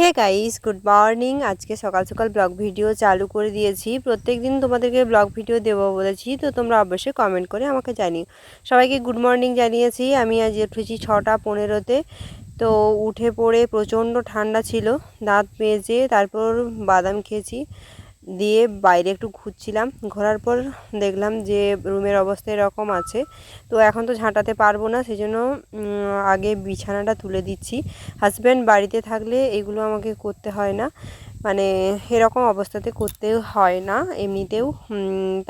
Hey guys good morning আজকে সকাল সকাল ব্লগ ভিডিও চালু করে দিয়েছি। প্রত্যেক দিন তোমাদেরকে ব্লগ ভিডিও দেবো বলেছি, তো তোমরা অবশ্যই কমেন্ট করে আমাকে জানিও। সবাইকে গুড মর্নিং জানিয়েছি। আমি আজ উঠেছি ছটা পনেরোতে। তো উঠে পড়ে প্রচণ্ড ঠান্ডা ছিল, দাঁত মেজে তারপর বাদাম খেয়েছি। দিয়ে বাইরে একটু ঘুরছিলাম। ঘোরার পর দেখলাম যে রুমের অবস্থা এরকম আছে। তো এখন তো ঝাঁটাতে পারব না সেই জন্য আগে বিছানাটা তুলে দিচ্ছি। হাজব্যান্ড বাড়িতে থাকলে এগুলো আমাকে করতে হয় না। মানে এরকম অবস্থাতে করতে হয় না, এমনিতেও।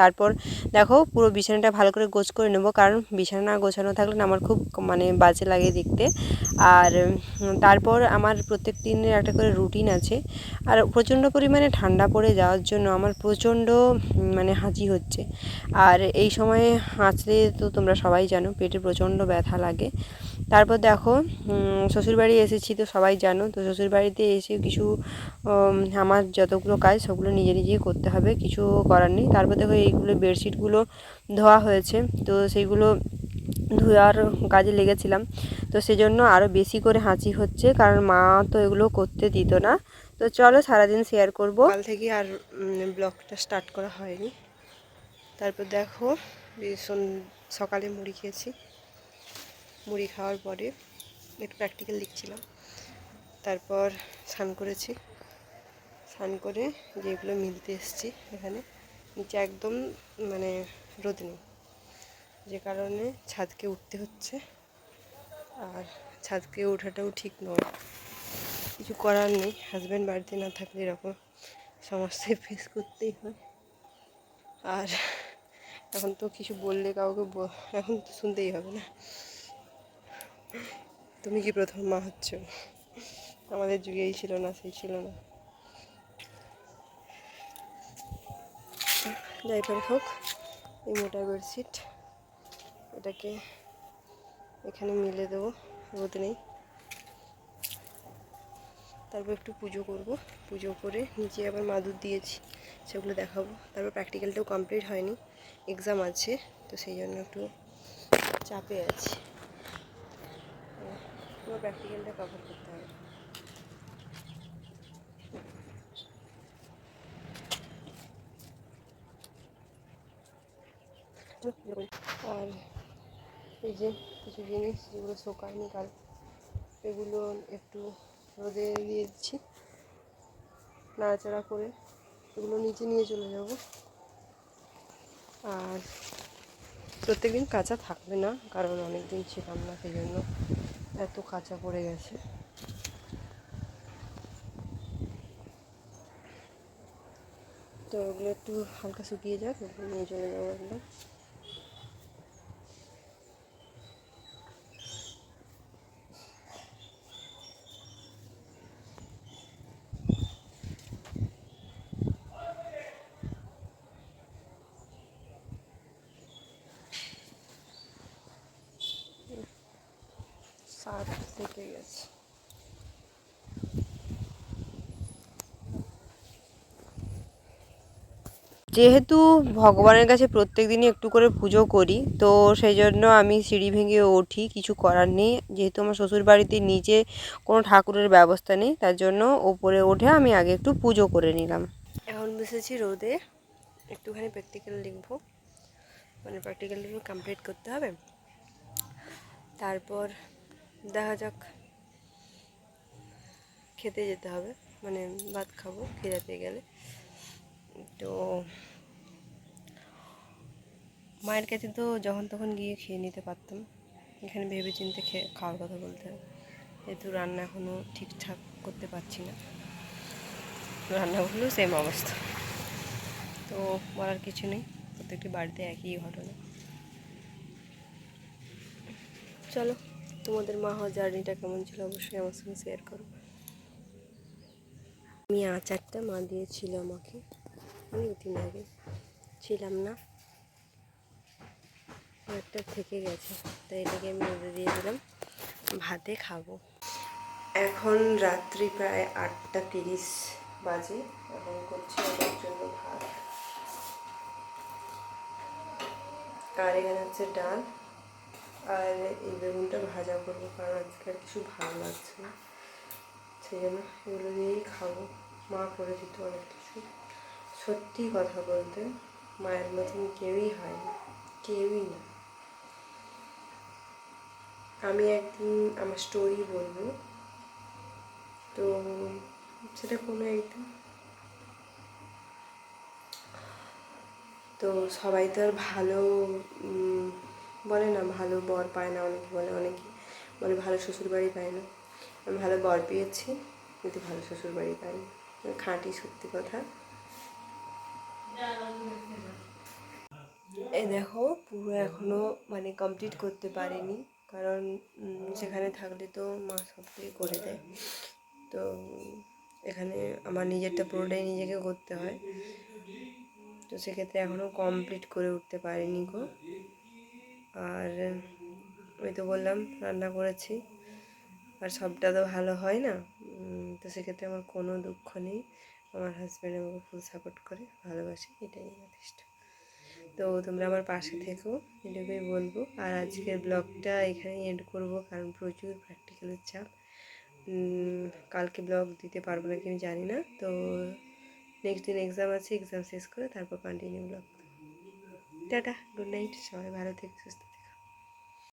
তারপর দেখো পুরো বিছানাটা ভালো করে গোছ করে নেব, কারণ বিছানা গোছানো থাকলে আমার খুব মানে বাজে লাগে দেখতে। আর তারপর আমার প্রত্যেক দিনের একটা করে রুটিন আছে। আর প্রচণ্ড পরিমাণে ঠান্ডা পড়ে যাওয়ার জন্য আমার প্রচণ্ড মানে হাঁচি হচ্ছে। আর এই সময়ে হাঁচলে তো তোমরা সবাই জানো, পেটে প্রচণ্ড ব্যথা লাগে। তারপর দেখো শ্বশুরবাড়ি এসেছি তো সবাই জানো, তো শ্বশুরবাড়িতে এসে কিছু আমার যতগুলো কাজ সবগুলো নিজে নিজেই করতে হবে, কিছু করার নেই। তারপর দেখো এইগুলো বেডশিটগুলো ধোয়া হয়েছে, তো সেইগুলো ধোয়ার কাজে লেগেছিলাম। তো সেজন্য আরও বেশি করে হাঁচি হচ্ছে, কারণ মা তো এগুলো করতে দিত না। তো চলো সারাদিন শেয়ার করব। কাল থেকে আর ব্লগটা স্টার্ট করা হয়নি। তারপর দেখো সকালে মুড়ি খেয়েছি। মুড়ি খাওয়ার পরে একটু প্র্যাকটিক্যাল লিখছিলাম। তারপর স্নান করেছি। স্নান করে যেগুলো মিলতে এসেছি এখানে, নিচে একদম মানে রোদ নেই। যে কারণে ছাদকে উঠতে হচ্ছে আর ছাদকে ওঠাটাও ঠিক নয়। কিছু করার নেই। হাজব্যান্ড বাড়িতে না থাকলে এরকম সমস্যায় ফেস করতেই হয়। আর এখন তো কিছু বললে কাউকে এখন তো শুনতেই হবে না। তুমি কি প্রথম মা হচ্ছ? আমাদের যুগেই ছিল না, সেই ছিল না। যাই পারে হোক, এই মোটা বেডশিট, এটাকে এখানে মিলে দেবো, রোদ নেই। তারপর একটু পুজো করব। পুজো করে নিচে আবার মাদুর দিয়েছি, সেগুলো দেখাবো। তারপর প্র্যাকটিক্যালটাও কমপ্লিট হয়নি এক্সাম আছে, তো সেই জন্য একটু চাপে আছি। তোমার প্র্যাকটিক্যালটা কভার করতে হবে। আর এই যে কিছু জিনিস যেগুলো শোকায়নি কাল, এগুলো একটু রোদে দিয়ে দিচ্ছি। নাড়াচাড়া করে এগুলো নিচে নিয়ে চলে যাব। আর প্রত্যেক দিন কাঁচা থাকবে না, কারণ অনেক দিন ছিলাম না সেই জন্য। এত কাঁচা পড়ে গেছে। তো ওগুলো একটু হালকা শুকিয়ে যাক নিয়ে চলে যাব একদম। সাত থেকে গেছে। যেহেতু ভগবানের কাছে প্রত্যেক দিনই একটু করে পুজো করি তো সেই জন্য আমি সিঁড়ি ভেঙে উঠি কিছু করার নেই। যেহেতু আমার শ্বশুর বাড়িতে নিচে কোনো ঠাকুরের ব্যবস্থা নেই তার জন্য ওপরে উঠে আমি আগে একটু পুজো করে নিলাম। এখন বসেছি রোদে একটুখানি প্র্যাকটিক্যাল লিখব। মানে প্র্যাকটিক্যালগুলো কমপ্লিট করতে হবে। তারপর দেখা যাক। খেতে যেতে হবে মানে ভাত খাব খেতে গেলে। তো মায়ের কাছে তো যখন তখন গিয়ে খেয়ে নিতে পারতাম। এখানে ভেবে চিন্তে খেয়ে খাওয়ার কথা বলতে হবে যেহেতু রান্না এখনও ঠিকঠাক করতে পারছি না। রান্নাগুলো সেম অবস্থা। তো বলার কিছু নেই, প্রত্যেকটি বাড়িতে একই ঘটনা। চলো। তোমাদের মা হওয়ার জার্নিটা কেমন ছিল? অবশ্যই আমার সঙ্গে শেয়ার করো। আমি আচারটা মা দিয়েছিল আমাকে। অনেক দিন আগে। ছিলাম না। একটা থেকে গেছে। তাই এটাকে আমি রোদে দিয়ে দিলাম। ভাতে খাব। এখন রাত্রি প্রায় আটটা তিরিশ বাজে। এখন করছি আমার জন্য ভাত। আর এখানে হচ্ছে ডাল। আর এই বেগুনটা ভাজা করব, কারণ আজকে আর কিছু ভালো লাগছে না। সেই জন্য এগুলো দিয়েই খাব। মা করে দিত অনেক কিছু। সত্যি কথা বলতে, মায়ের মতন কেউই হয় না কেউই না। আমি একদিন আমার স্টোরি বলব। তো সেটা কোনো একদিন। তো সবাই তো আর ভালো বলে না, ভালো বর পায় না অনেকে, বলে অনেকে। বলে, ভালো শ্বশুর বাড়ি পায় না। আমি ভালো বর পেয়েছি, কিন্তু ভালো শ্বশুর বাড়ি পাইনি। খাঁটি সত্যি কথা। এ দেখো, পুরো এখনও মানে কমপ্লিট করতে পারিনি, কারণ সেখানে থাকলে তো মা সবটাই করে দেয়। তো এখানে আমার নিজেরটা পুরোটাই নিজেকে করতে হয়। তো সেক্ষেত্রে এখনও কমপ্লিট করে উঠতে পারিনি গো। আর আমি তো বললাম, রান্না করেছি। আর সবটা তো ভালো হয় না। তো সেক্ষেত্রে আমার কোনো দুঃখ নেই। আমার হাজব্যান্ড আমাকে ফুল সাপোর্ট করে, ভালোবাসে, এটাই যথেষ্ট। তো তোমরা আমার পাশে থেকো, এটুকুই বলব। আর আজকের ব্লগটা এখানেই এন্ড করব, কারণ প্রচুর প্র্যাকটিক্যালের চাপ। কালকে ব্লগ দিতে পারব না কি আমি জানি না। তো নেক্সট দিন এক্সাম আছে এক্সাম শেষ করে তারপর continue blog tata good night সবাই ভালো থেকে, সুস্থ